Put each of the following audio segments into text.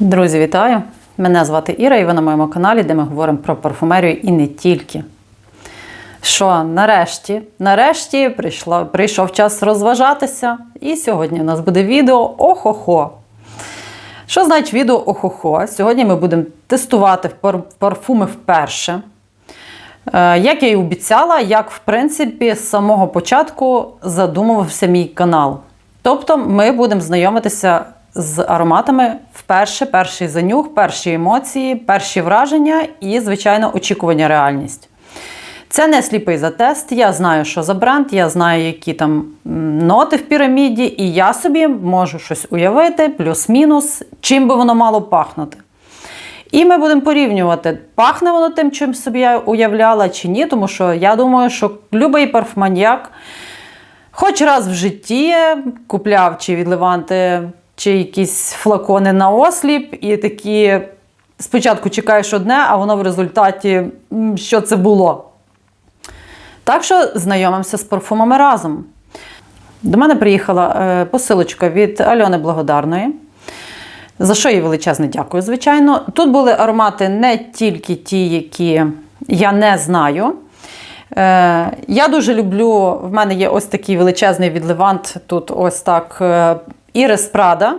Друзі, вітаю! Мене звати Іра, і ви на моєму каналі, де ми говоримо про парфумерію і не тільки. Що, нарешті, нарешті прийшло, прийшов час розважатися. І сьогодні у нас буде відео Охо-хо. Що значить відео Охо-хо? Сьогодні ми будемо тестувати парфуми вперше. Е, Як я і обіцяла, як в принципі з самого початку задумувався мій канал. Тобто ми будемо знайомитися з ароматами вперше, перший занюх, перші емоції, перші враження і, звичайно, очікування реальність. Це не сліпий затест. Я знаю, що за бренд, я знаю, які там ноти в піраміді, і я собі можу щось уявити, плюс-мінус, чим би воно мало пахнути. І ми будемо порівнювати, пахне воно тим, чим собі я уявляла, чи ні, тому що я думаю, що будь-який парфманьяк хоч раз в житті купляв чи від Леванти, чи якісь флакони на осліп, і такі спочатку чекаєш одне, а воно в результаті що це було. Так що знайомимося з парфумами разом. До мене приїхала е, посилочка від Альони Благодарної. За що їй величезне дякую, звичайно. Тут були аромати не тільки ті, які я не знаю. Е, я дуже люблю, в мене є ось такий величезний відливант, тут ось так е, Ірис Прада.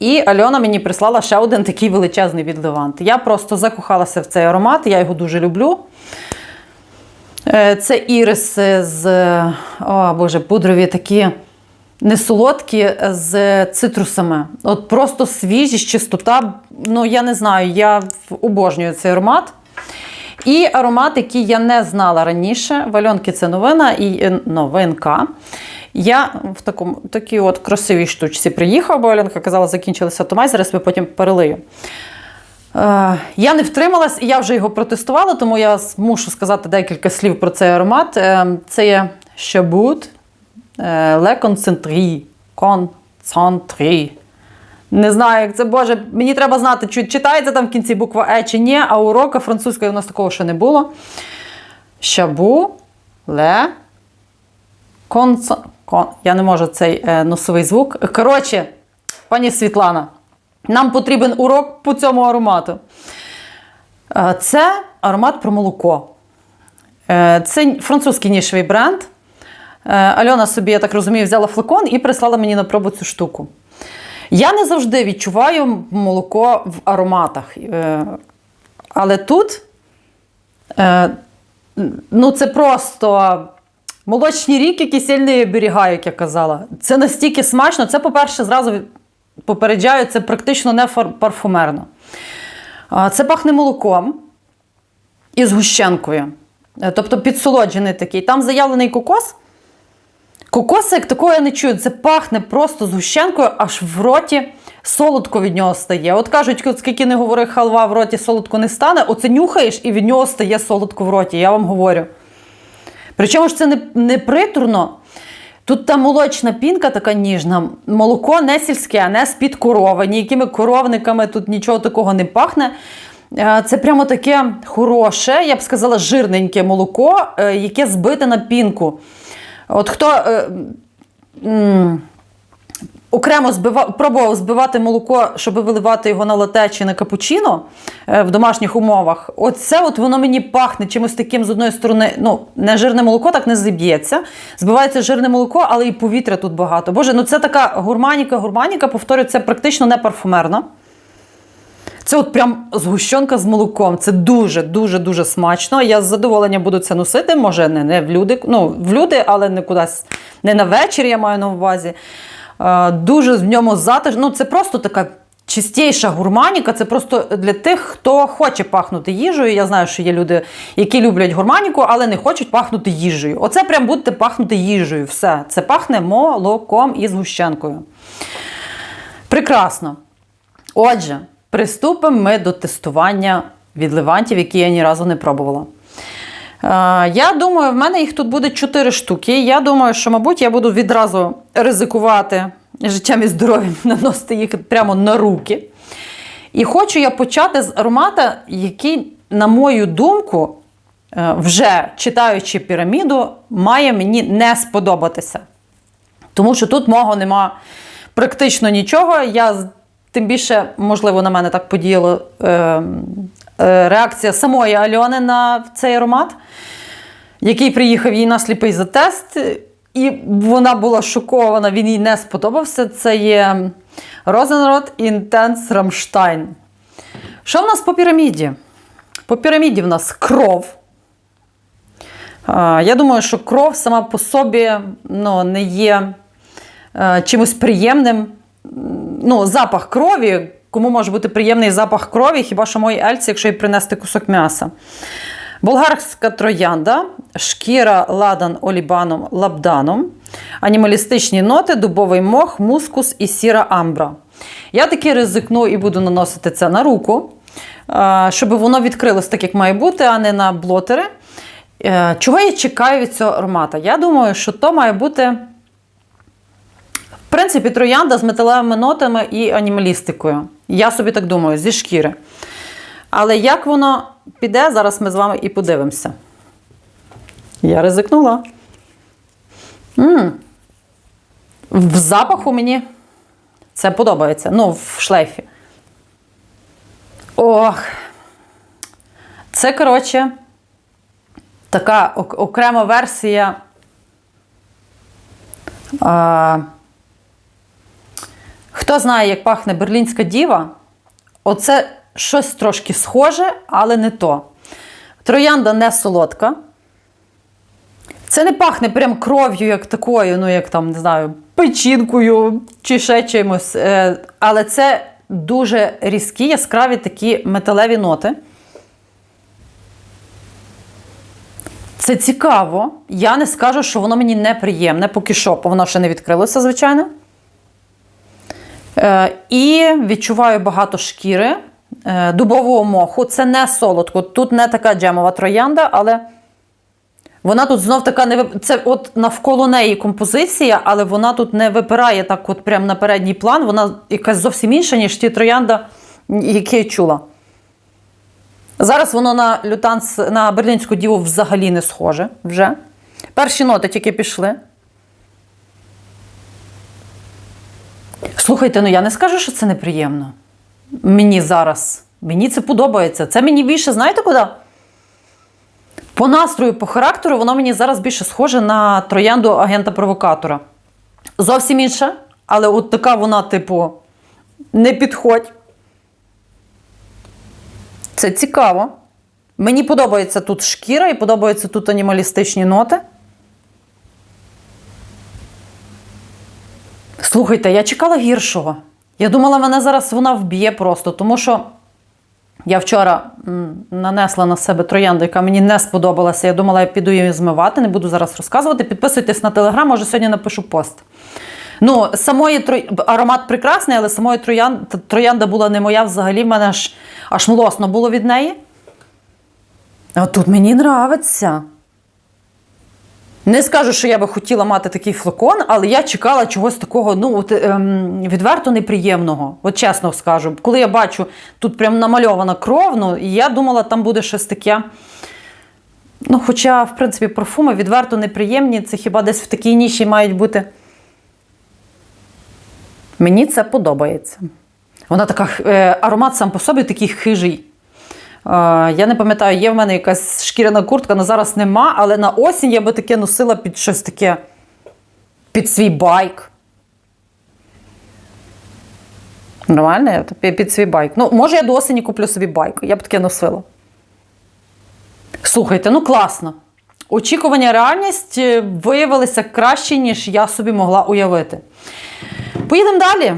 І Альона мені прислала ще один такий величезний відливант. Я просто закохалася в цей аромат, я його дуже люблю. Е, Це іриси з о, Боже, пудрові такі не солодкі з цитрусами. От просто свіжість, чистота. Ну, я не знаю, я обожнюю цей аромат. І аромат, який я не знала раніше. В Альонки це новина і е, новинка. Я в такому, такій от красивій штучці приїхав, бо Альонка казала, закінчилися томай, зараз я потім перелию. Е, Я не втрималась і я вже його протестувала, тому я мушу сказати декілька слів про цей аромат. Е, Це є Chabut е, Le Concentré. Concentré. Не знаю, як це Боже. Мені треба знати, чи читається там в кінці буква Е чи ні, а урока французької у нас такого ще не було. Шабу ле. Я не можу цей е, носовий звук. Коротше, пані Світлана, нам потрібен урок по цьому аромату. Е, Це аромат про молоко. Е, Це французький нішевий бренд. Альона собі, я так розумію, взяла флакон і прислала мені на пробу цю штуку. Я не завжди відчуваю молоко в ароматах. Але тут ну, це просто молочні ріки, кисельний оберігаю, як я казала. Це настільки смачно. Це, по-перше, зразу попереджаю, це практично не парфумерно. Це пахне молоком і згущенкою. Е, Тобто підсолоджений такий. Там заявлений кокос. Кокоса як такого я не чую. Це пахне просто згущенкою, аж в роті солодко від нього стає. От кажуть, скільки не говори халва в роті солодко не стане, оце нюхаєш і від нього стає солодко в роті. Я вам говорю. Причому ж це не, не притурно. Тут та молочна пінка така ніжна, молоко не сільське, не з-під корови, ніякими коровниками тут нічого такого не пахне. Е, Це прямо таке хороше, я б сказала, жирненьке молоко, е, яке збите на пінку. От хто е, окремо збива, пробував збивати молоко, щоб виливати його на лате чи на капучино е, в домашніх умовах, оце от воно мені пахне чимось таким з одної сторони, ну, не жирне молоко так не зіб'ється. Збивається жирне молоко, але і повітря тут багато. Боже, ну це така гурманіка, гурманіка, повторюю, це практично не парфумерна. Це от прям згущенка з молоком. Це дуже, дуже, дуже смачно. Я з задоволенням буду це носити. Може, не, не в люди, ну, в люди, але не кудись не на вечір, я маю на увазі. Е, дуже в ньому затишно. Ну, це просто така чистіша гурманіка. Це просто для тих, хто хоче пахнути їжею. Я знаю, що є люди, які люблять гурманіку, але не хочуть пахнути їжею. Оце прям будете пахнути їжею. Все. Це пахне молоком і згущенкою. Прекрасно. Отже, приступимо ми до тестування відливантів, які я ні разу не пробувала. Е, Я думаю, в мене їх тут буде 4 штуки. Я думаю, що, мабуть, я буду відразу ризикувати життям і здоров'ям, наносити їх прямо на руки. І хочу я почати з аромата, який, на мою думку, е, вже читаючи піраміду, має мені не сподобатися. Тому що тут мого нема практично нічого. Я Тим більше, можливо, на мене так подіяла е, е, реакція самої Альони на цей аромат, який приїхав їй на сліпий за тест, і вона була шокована, він їй не сподобався. Це є Rosenrot Intense Rammstein. Що в нас по піраміді? По піраміді в нас кров. Я думаю, що кров сама по собі ну, не є е, чимось приємним. Ну, запах крові. Кому може бути приємний запах крові, хіба що моїй Ельці, якщо їй принести кусок м'яса. Болгарська троянда, шкіра ладан олібаном лабданом, анімалістичні ноти, дубовий мох, мускус і сіра амбра. Я таки ризикну і буду наносити це на руку, е, щоб воно відкрилось так, як має бути, а не на блотери. Е, Чого я чекаю від цього аромата? Я думаю, що то має бути, в принципі, троянда з металевими нотами і анімалістикою. Я собі так думаю, зі шкіри. Але як воно піде, зараз ми з вами і подивимося. Я ризикнула. м В запаху мені це подобається. Ну, в шлейфі. Ох. Це, коротше, така ок- окрема версія. А, хто знає, як пахне берлінська діва? Оце щось трошки схоже, але не то. Троянда не солодка. Це не пахне прям кров'ю, як такою, ну, як там, не знаю, печінкою чи ще чимось. Е, Але це дуже різкі, яскраві такі металеві ноти. Це цікаво. Я не скажу, що воно мені неприємне, поки що, бо воно ще не відкрилося, звичайно. Е, і відчуваю багато шкіри, е, дубового моху. Це не солодко. Тут не така джемова троянда, але вона тут знов така не Це от навколо неї композиція, але вона тут не випирає так, от прям на передній план. Вона якась зовсім інша, ніж ті троянда, які я чула. Зараз воно на лютанс, на берлінську діву взагалі не схоже вже. Перші ноти тільки пішли. Слухайте, ну я не скажу, що це неприємно. Мені зараз. Мені це подобається. Це мені більше, знаєте куди? По настрою, по характеру, воно мені зараз більше схоже на троянду агента-провокатора. Зовсім інша, але от така вона, типу, не підходь. Це цікаво. Мені подобається тут шкіра і подобаються тут анімалістичні ноти. Слухайте, я чекала гіршого. Я думала, мене зараз вона вб'є просто, тому що я вчора нанесла на себе троянду, яка мені не сподобалася. Я думала, я піду її змивати, не буду зараз розказувати. Підписуйтесь на телеграм, може сьогодні напишу пост. Ну, самої тро... аромат прекрасний, але самої троян... троянда була не моя взагалі, в мене аж, аж млосно було від неї. А тут мені нравиться. Не скажу, що я би хотіла мати такий флакон, але я чекала чогось такого, ну, от, ем, відверто неприємного. От чесно скажу. Коли я бачу, тут прям намальована кров, ну, і я думала, там буде щось таке. Ну, хоча, в принципі, парфуми відверто неприємні, це хіба десь в такій ніші мають бути. Мені це подобається. Вона така, е, аромат сам по собі такий хижий. Я не пам'ятаю, є в мене якась шкіряна куртка, але зараз нема, але на осінь я би таке носила під щось таке, під свій байк. Нормально? Я Під свій байк. Ну, може, я до осені куплю собі байк. Я б таке носила. Слухайте, ну класно. Очікування реальність е, виявилися краще, ніж я собі могла уявити. Поїдемо далі.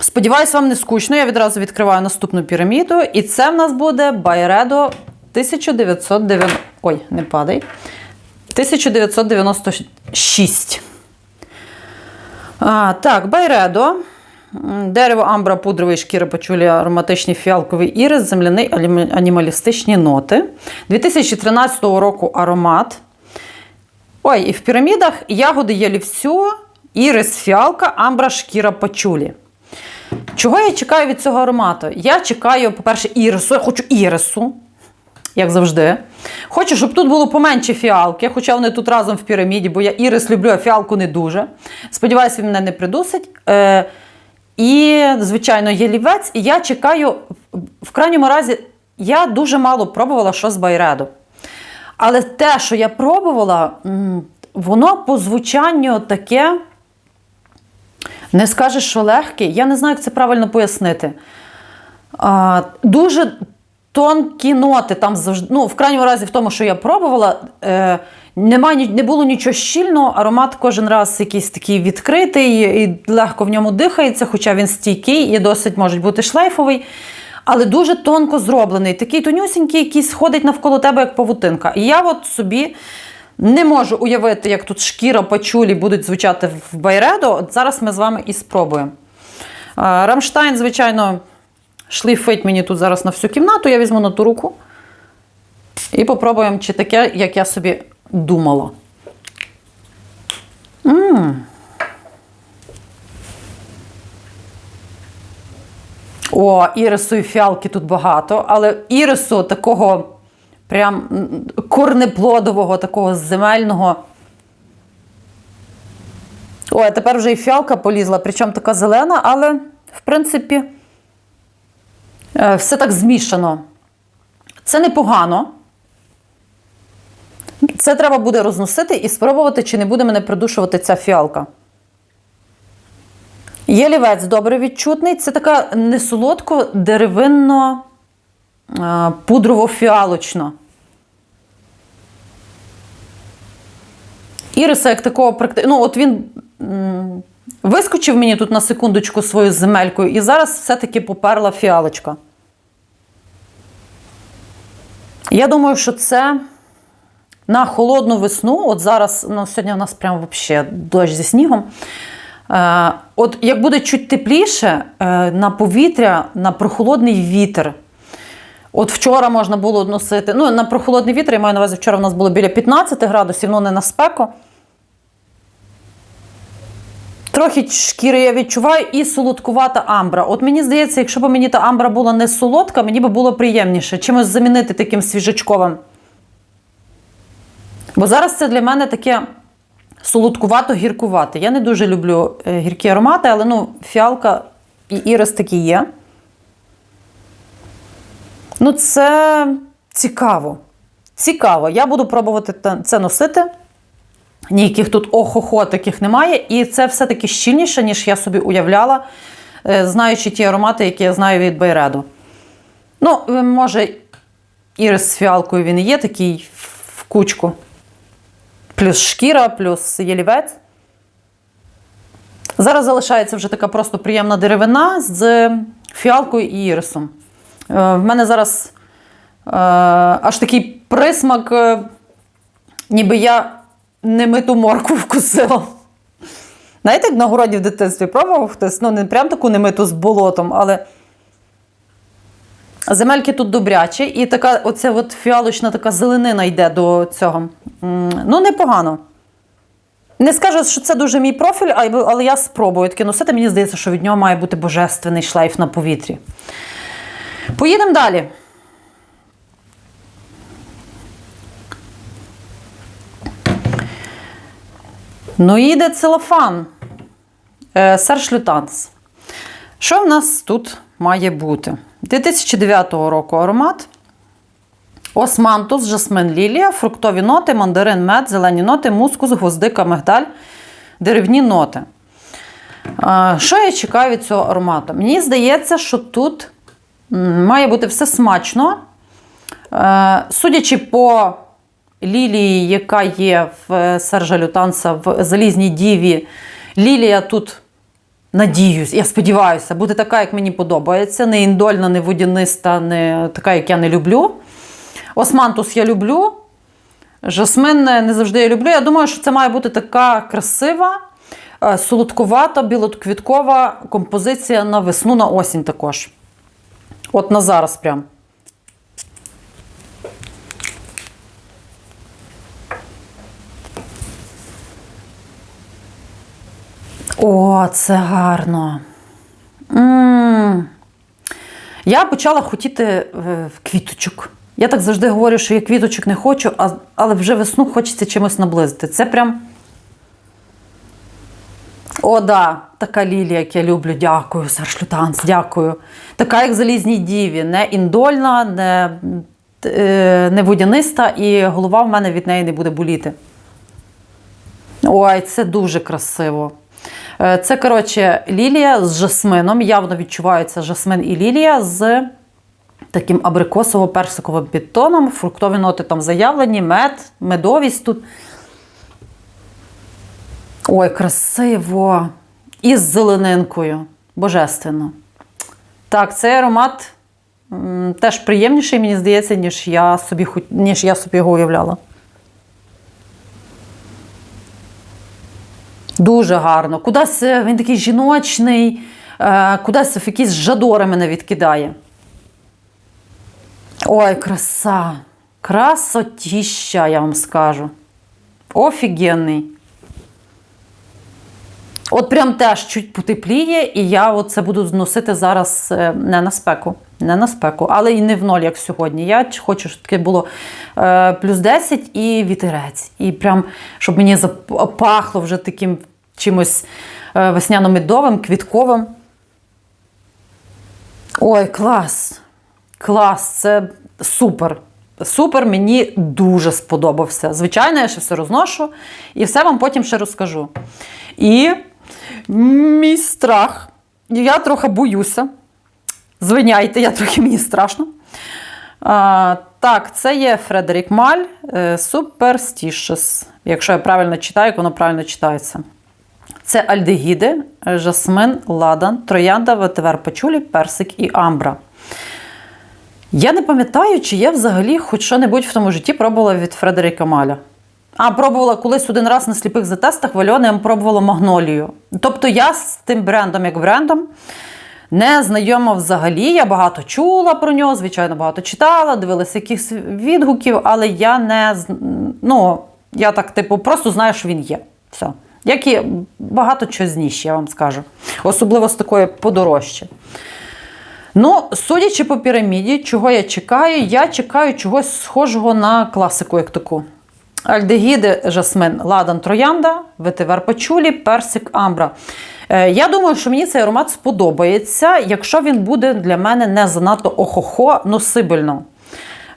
Сподіваюсь, вам не скучно. Я відразу відкриваю наступну піраміду. І це в нас буде Байредо 1990. Ой, не падай. 1996. А, так, Байредо. Дерево амбра, пудровий шкіра пачулі, ароматичний фіалковий ірис, земляний анімалістичні ноти. 2013 року аромат. Ой, і в пірамідах ягоди ялівцю, ірис фіалка, амбра, шкіра пачулі. Чого я чекаю від цього аромату? Я чекаю, по-перше, ірису. Я хочу ірису, як завжди. Хочу, щоб тут було поменше фіалки, хоча вони тут разом в піраміді, бо я ірис люблю, а фіалку не дуже. Сподіваюся, він мене не придусить. Е, і, звичайно, ялівець. І я чекаю, в крайньому разі, я дуже мало пробувала що з байреду. Але те, що я пробувала, воно по звучанню таке. Не скажеш, що легке. Я не знаю, як це правильно пояснити. А, дуже тонкі ноти там завжди. Ну, в крайньому разі, в тому, що я пробувала, е, нема, не було нічого щільного. Аромат кожен раз якийсь такий відкритий і легко в ньому дихається, хоча він стійкий і досить може бути шлейфовий. Але дуже тонко зроблений, такий тонюсінький, який сходить навколо тебе, як павутинка. І я от собі не можу уявити, як тут шкіра, пачулі будуть звучати в Байредо. От зараз ми з вами і спробуємо. Рамштайн, звичайно, шлейфить мені тут зараз на всю кімнату. Я візьму на ту руку і попробуємо, чи таке, як я собі думала. м О, ірису і фіалки тут багато, але ірису такого прям м, корнеплодового, такого земельного. Ой, а тепер вже і фіалка полізла, причому така зелена, але, в принципі, е, все так змішано. Це непогано. Це треба буде розносити і спробувати, чи не буде мене придушувати ця фіалка. Єлівець добре відчутний. Це така несолодко деревинно пудрово-фіалочна. Іриса, як такого практи... Ну, от він вискочив мені тут на секундочку свою земелькою, і зараз все-таки поперла фіалочка. Я думаю, що це на холодну весну, от зараз, ну, сьогодні у нас прямо взагалі дощ зі снігом. Е, от як буде чуть тепліше, е, на повітря, на прохолодний вітер. От вчора можна було носити. Ну, на прохолодний вітер, я маю на увазі, вчора в нас було біля 15 градусів, ну не на спеку. Трохи шкіри я відчуваю і солодкувата амбра. От мені здається, якщо б мені та амбра була не солодка, мені би було приємніше чимось замінити таким свіжачковим. Бо зараз це для мене таке солодкувато-гіркувате. Я не дуже люблю е, гіркі аромати, але ну, фіалка і ірис такі є. Ну, це цікаво. Цікаво. Я буду пробувати це носити. Ніяких тут охо-хо таких немає. І це все-таки щільніше, ніж я собі уявляла, е, знаючи ті аромати, які я знаю від Байреду. Ну, е, може, ірис з фіалкою він є такий в кучку. Плюс шкіра, плюс єлівець. Зараз залишається вже така просто приємна деревина з фіалкою і ірисом. Е, В мене зараз е, аж такий присмак, е, ніби я немиту морку вкусила. Знаєте, як на городі в дитинстві пробував хтось? Ну, не прям таку немиту з болотом, але земельки тут добрячі, і така оця от фіалочна така зеленина йде до цього. Ну, непогано. Не скажу, що це дуже мій профіль, але я спробую таке носити. Мені здається, що від нього має бути божественний шлейф на повітрі. Поїдемо далі. Ну, їде целофан. Е, Серж Лютанс. Що в нас тут має бути? 2009 року аромат. Османтус, жасмин лілія, фруктові ноти, мандарин, мед, зелені ноти, мускус, гвоздика, мигдаль, деревні ноти. Що я чекаю від цього аромату? Мені здається, що тут має бути все смачно. Е, Судячи по лілії, яка є в е, Сержа Лютанса в залізній діві, лілія тут, надіюсь, я сподіваюся, буде така, як мені подобається. Не індольна, не водяниста, не така, як я не люблю. Османтус я люблю. Жасмин не завжди я люблю. Я думаю, що це має бути така красива, е, солодкувата, білоквіткова композиція на весну, на осінь також. От на зараз прям. О, це гарно. м Я почала хотіти е, квіточок. Я так завжди говорю, що я квіточок не хочу, а, але вже весну хочеться чимось наблизити. Це прям. О, да, така лілія, як я люблю. Дякую, Серж Лютанс, дякую. Така, як в залізній діві, не індольна, не, е, не водяниста, і голова в мене від неї не буде боліти. Ой, це дуже красиво. Е, Це, коротше, лілія з жасмином. Явно відчувається жасмин і лілія з таким абрикосово-персиковим підтоном. Фруктові ноти там заявлені, мед, медовість тут. Ой, красиво! І з зеленинкою. Божественно. Так, цей аромат м, теж приємніший, мені здається, ніж я собі, ніж я собі його уявляла. Дуже гарно. Кудись е, він такий жіночний, е, кудись в якісь жадори мене відкидає. Ой, краса! Красотіща, я вам скажу. Офігенний. От прям теж чуть потепліє, і я це буду носити зараз е, не на спеку. Не на спеку, але і не в ноль, як сьогодні. Я хочу, щоб таке було е, плюс 10 і вітерець. І прям, щоб мені запахло вже таким чимось е, весняно-медовим, квітковим. Ой, клас! Клас, це супер. Супер, мені дуже сподобався. Звичайно, я ще все розношу і все вам потім ще розкажу. І мій страх. Я трохи боюся. Звиняйте, я трохи мені страшно. А, так, це є Фредерік Маль Superstitious. Якщо я правильно читаю, як воно правильно читається. Це альдегіди, жасмин, ладан, троянда, ветивер пачулі, персик і амбра. Я не пам'ятаю, чи я взагалі хоч що-небудь в тому житті пробувала від Фредеріка Маля. А, пробувала колись один раз на сліпих затестах в Альони, я пробувала магнолію. Тобто я з тим брендом, як брендом, не знайома взагалі. Я багато чула про нього, звичайно, багато читала, дивилася якихось відгуків, але я не ну, я так, типу, просто знаю, що він є. Все. Як і багато чого з я вам скажу. Особливо з такої подорожче. Ну, судячи по піраміді, чого я чекаю, я чекаю чогось схожого на класику, як таку. Альдегіди, жасмин, ладан, троянда, ветивер пачулі, персик, амбра. Е, Я думаю, що мені цей аромат сподобається, якщо він буде для мене не занадто охохо носибельно.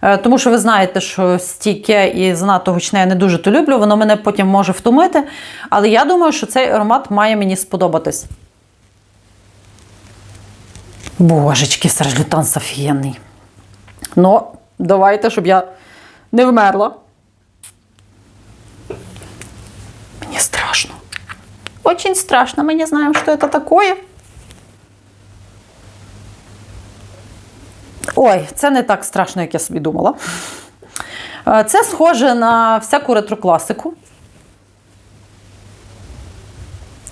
Е, Тому що ви знаєте, що стійке і занадто гучне я не дуже то люблю, воно мене потім може втомити. Але я думаю, що цей аромат має мені сподобатись. Божечки, сержлютан офігенний. Ну, давайте, щоб я не вмерла. Мені страшно. Очень страшно. Мы не знаем, что это такое. Ой, це не так страшно, як я собі думала. Е, Це схоже на всяку ретрокласику.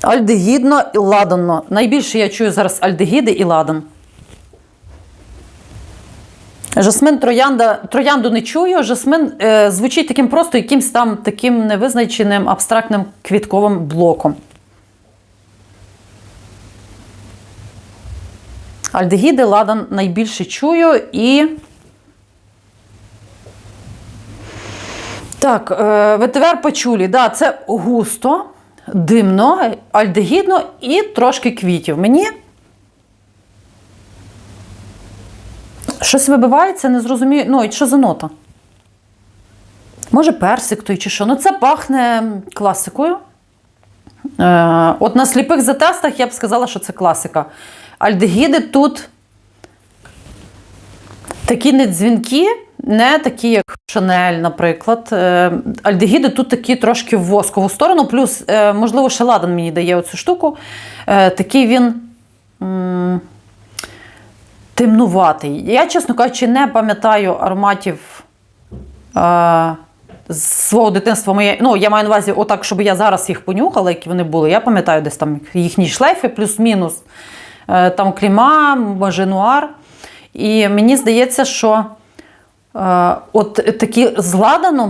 Альдегідно і ладанно. Найбільше я чую зараз альдегіди і ладан. Жасмин троянда, троянду не чую. Жасмин е, звучить таким просто якимсь там таким невизначеним абстрактним квітковим блоком. Альдегіди, ладан найбільше чую і. Так, е, ветивер пачулі, да, це густо, димно, альдегідно і трошки квітів. Мені щось вибивається, не зрозумію. Ну, і що за нота? Може, персик той чи що. Ну, це пахне класикою. Е, от на сліпих затестах я б сказала, що це класика. Альдегіди тут такі не дзвінки, не такі, як Шанель, наприклад. Е, Альдегіди тут такі трошки в воскову сторону, плюс, е, можливо, ще ладан мені дає оцю штуку. Е, Такий він. м, Темнуватий. Я, чесно кажучи, не пам'ятаю ароматів е, з свого дитинства. Моє, ну, я маю на увазі, отак, щоб я зараз їх понюхала, які вони були. Я пам'ятаю десь там їхні шлейфи, плюс-мінус. Е, там кліма, може, нуар. І мені здається, що е, от такі з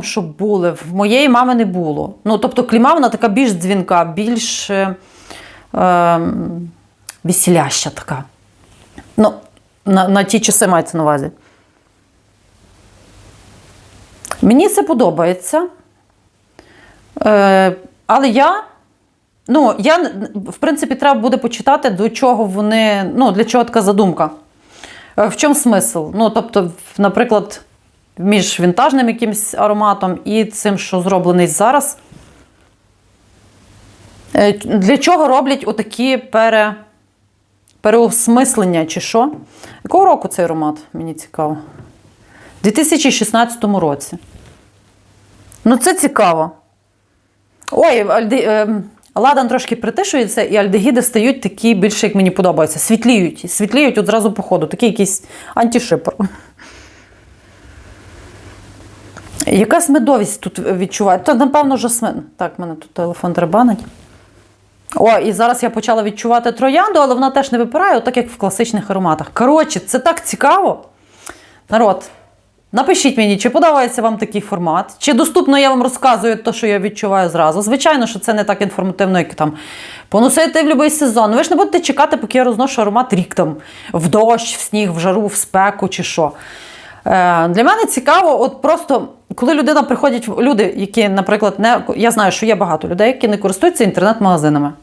щоб були, в моєї мами не було. Ну, тобто кліма вона така більш дзвінка, більш е, е, весіляща така. Ну, на, на ті часи мається на увазі. Мені це подобається. Е, але я Ну, я в принципі треба буде почитати, до чого вони. Ну, для чого така задумка. Е, В чому смисл? Ну, тобто, наприклад, між вінтажним якимось ароматом і цим, що зроблений зараз. Е, Для чого роблять отакі пере... переосмислення чи що? Якого року цей аромат? Мені цікаво. У 2016 році. Ну, це цікаво. Ой, альде... е, ладан трошки притишується, і альдегіди стають такі більше, як мені подобається. Світліють. Світліють одразу по ходу. Такий якийсь антишипор. Якась медовість тут відчуваю. То, напевно, жасмин. Так, мене тут телефон требанить. О, і зараз я почала відчувати троянду, але вона теж не випирає, так як в класичних ароматах. Коротше, це так цікаво. Народ, напишіть мені, чи подобається вам такий формат, чи доступно я вам розказую те, що я відчуваю зразу. Звичайно, що це не так інформативно, як там поносити в будь-який сезон. Ви ж не будете чекати, поки я розношу аромат рік там в дощ, в сніг, в жару, в спеку чи що. Е, Для мене цікаво, от просто коли людина приходять, люди, які, наприклад, не я знаю, що є багато людей, які не користуються інтернет-магазинами.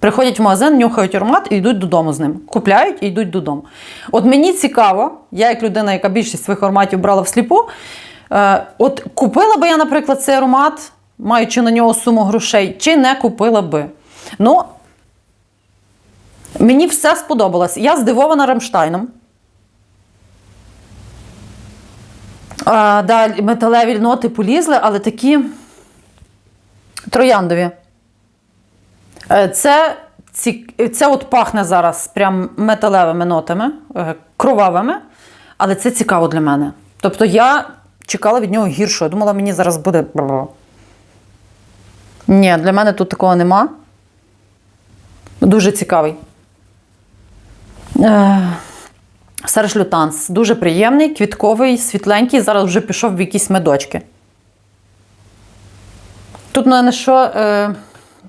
Приходять в магазин, нюхають аромат і йдуть додому з ним. Купляють і йдуть додому. От мені цікаво, я як людина, яка більшість своїх ароматів брала всліпу, е, от купила би я, наприклад, цей аромат, маючи на нього суму грошей, чи не купила би. Ну, мені все сподобалось. Я здивована Рамштайном. А, далі металеві ноти полізли, але такі трояндові. Е, Це, ці, це от пахне зараз прям металевими нотами, е, кровавими, але це цікаво для мене. Тобто я чекала від нього гіршого. Я думала, мені зараз буде. Ні, для мене тут такого нема. Дуже цікавий. Е, Серж Лютанс. Дуже приємний, квітковий, світленький. Зараз вже пішов в якісь медочки. Тут мене що? Е,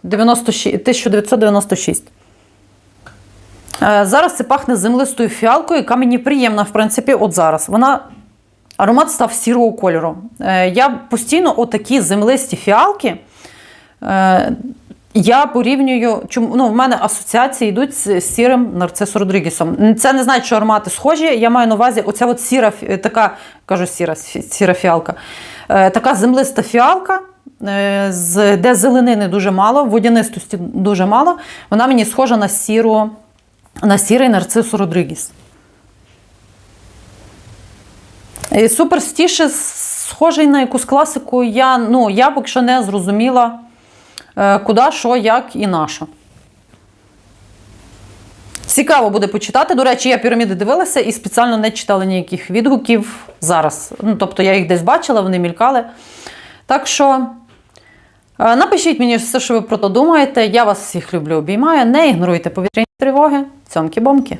96, 1996. Е, Зараз це пахне землистою фіалкою, яка мені приємна, в принципі, от зараз. Вона аромат став сірого кольору. Е, Я постійно отакі землисті фіалки. Е, Я порівнюю, чому ну, в мене асоціації йдуть з сірим нарцисом Родрігесом. Це не значить, що аромати схожі. Я маю на увазі, оця от сіра, така, кажу, сіра, сіра фіалка. Е, Така землиста фіалка, е, з, де зеленини дуже мало, водянистості дуже мало. Вона мені схожа на сіру, на сірий нарцису Родрігес. І Суперстіше схожий на якусь класику. Я, ну, я поки що не зрозуміла, е, куди, що, як і на що. Цікаво буде почитати. До речі, я піраміди дивилася і спеціально не читала ніяких відгуків зараз. Ну, тобто я їх десь бачила, вони мількали. Так що е, напишіть мені все, що ви про то думаєте. Я вас всіх люблю, обіймаю. Не ігноруйте повітряні тривоги. Цьомки-бомки.